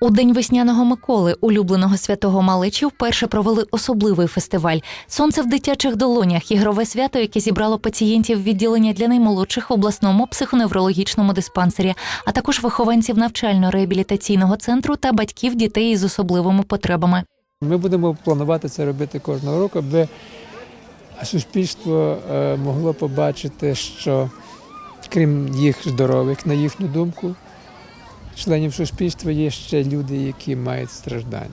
У день весняного Миколи, улюбленого святого малечі, вперше провели особливий фестиваль. Сонце в дитячих долонях, ігрове свято, яке зібрало пацієнтів відділення для наймолодших в обласному психоневрологічному диспансері, а також вихованців навчально-реабілітаційного центру та батьків дітей із особливими потребами. Ми будемо планувати це робити кожного року, аби суспільство е, могло побачити, що крім їх здорових, на їхню думку, членів суспільства є ще люди, які мають страждання.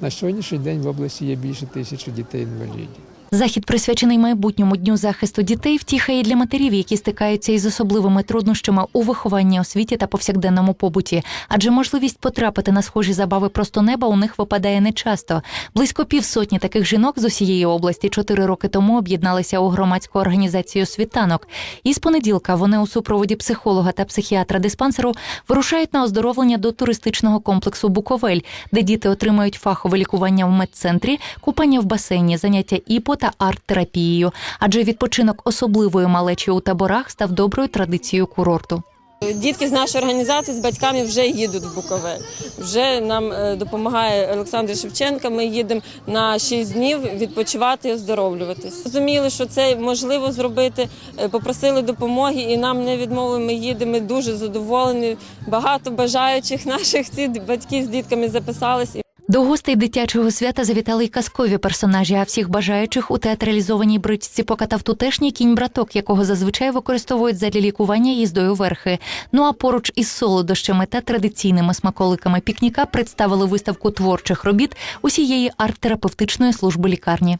На сьогоднішній день в області є більше тисячі дітей-інвалідів. Захід присвячений майбутньому дню захисту дітей, втіха і для матерів, які стикаються із особливими труднощами у вихованні, освіті та повсякденному побуті. Адже можливість потрапити на схожі забави просто неба у них випадає нечасто. Близько півсотні таких жінок з усієї області чотири роки тому об'єдналися у громадську організацію Світанок. І з понеділка вони у супроводі психолога та психіатра диспансеру вирушають на оздоровлення до туристичного комплексу Буковель, де діти отримають фахове лікування в медцентрі, купання в басейні, заняття іпо та арт-терапією. Адже відпочинок особливої малечі у таборах став доброю традицією курорту. Дітки з нашої організації з батьками вже їдуть в Буковель. Вже нам е, допомагає Олександр Шевченка. Ми їдемо на 6 днів відпочивати і оздоровлюватись. Розуміли, що це можливо зробити. е, Попросили допомоги, і нам не відмовили. Ми їдемо Ми дуже задоволені. Багато бажаючих наших ці батьки з дітками записались. До гостей дитячого свята завітали й казкові персонажі, а всіх бажаючих у театралізованій бричці покатав тутешній кінь браток, якого зазвичай використовують задля лікування їздою верхи. Ну а поруч із солодощами та традиційними смаколиками пікніка представили виставку творчих робіт усієї арт-терапевтичної служби лікарні.